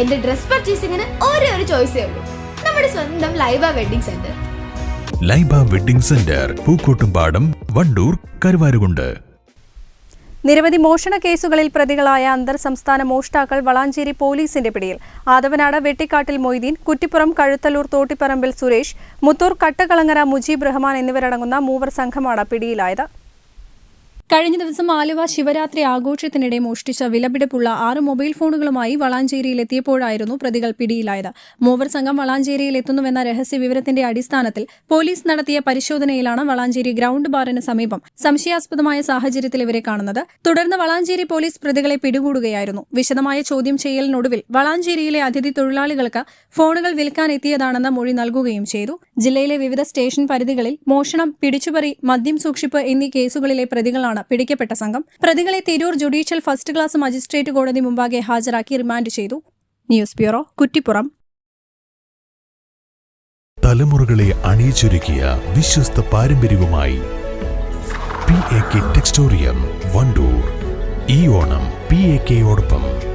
എന്റെ ഡ്രസ് പർച്ചേസിംഗിന് ഒരേ ഒരു ചോയ്സേ ഉള്ളൂ. നമ്മുടെ സ്വന്തം Laiba wedding centre. Laiba wedding centre Pookkottumpadam Wandoor Karuvarakundu. നിരവധി മോഷണ കേസുകളിൽ പ്രതികളായ അന്തർ സംസ്ഥാന മോഷ്ടാക്കൾ വളാഞ്ചേരി പോലീസിന്റെ പിടിയിൽ. ആദവനാട് വെട്ടിക്കാട്ടിൽ മൊയ്തീൻ കുറ്റിപ്പുറം കഴുത്തല്ലൂർ തോട്ടിപ്പറമ്പിൽ സുരേഷ് മുത്തൂർ കട്ടകളങ്ങര മുജീബ് റഹ്മാൻ എന്നിവരടങ്ങുന്ന മൂവർ സംഘമാണ് പിടിയിലായത്. കഴിഞ്ഞ ദിവസം ആലുവ ശിവരാത്രി ആഘോഷത്തിനിടെ മോഷ്ടിച്ച വിലപിടിപ്പുള്ള ആറ് മൊബൈൽ ഫോണുകളുമായി വളാഞ്ചേരിയിൽ എത്തിയപ്പോഴായിരുന്നു പ്രതികൾ പിടിയിലായത്. മൂവർ സംഘം വളാഞ്ചേരിയിൽ എത്തുന്നുവെന്ന രഹസ്യ വിവരത്തിന്റെ അടിസ്ഥാനത്തിൽ പോലീസ് നടത്തിയ പരിശോധനയിലാണ് വളാഞ്ചേരി ഗ്രൌണ്ട് ബാറിന് സമീപം സംശയാസ്പദമായ സാഹചര്യത്തിൽ ഇവരെ കാണുന്നത്. തുടർന്ന് വളാഞ്ചേരി പോലീസ് പ്രതികളെ പിടികൂടുകയായിരുന്നു. വിശദമായ ചോദ്യം ചെയ്യലിനൊടുവിൽ വളാഞ്ചേരിയിലെ അതിഥി തൊഴിലാളികൾക്ക് ഫോണുകൾ വിൽക്കാൻ എത്തിയതാണെന്ന മൊഴി നൽകുകയും ചെയ്തു. ജില്ലയിലെ വിവിധ സ്റ്റേഷൻ പരിധികളിൽ മോഷണം പിടിച്ചുപറി മദ്യം സൂക്ഷിപ്പ് എന്നീ കേസുകളിലെ പ്രതികളാണ് പിടിക്കപ്പെട്ട സംഘം. പ്രതികളെ Tirur judicial first class magistrate കോടതി മുമ്പാകെ ഹാജരാക്കി റിമാൻഡ് ചെയ്തു. News bureau Kuttippuram. തലമുറകളെ അണിയിച്ചൊരുക്കിയ വിശ്വസ്ത പാരമ്പര്യവുമായി P A K textorium Wandoor. ഈ ഓണം പി എ കെയോടൊപ്പം